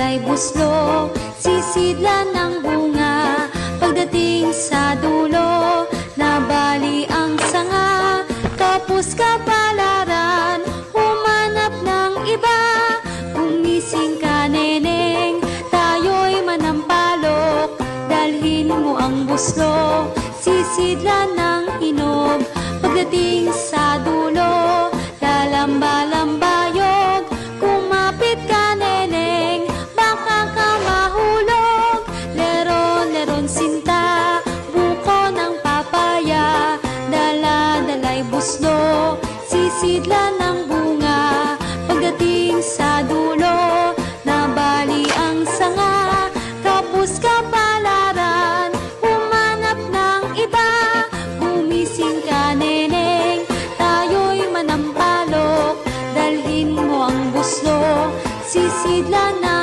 ay buslo Sisidlan ng bunga. Pagdating sa dulo Nabali ang sanga. Tapos kapalaran Humanap ng iba. Gumising ka neneng Tayo'y manampalok. Dalhin mo ang buslo Sisidlan ng hinog Pagdating sa dulo ng sinta, buko ng papaya, dala-dalay buslo, sisidla ng bunga, pagdating sa dulo, nabali ang sanga, kapus kapalaran, humanap ng iba, gumising ka neneng, tayo'y manampalok, dalhin mo ang buslo, sisidla ng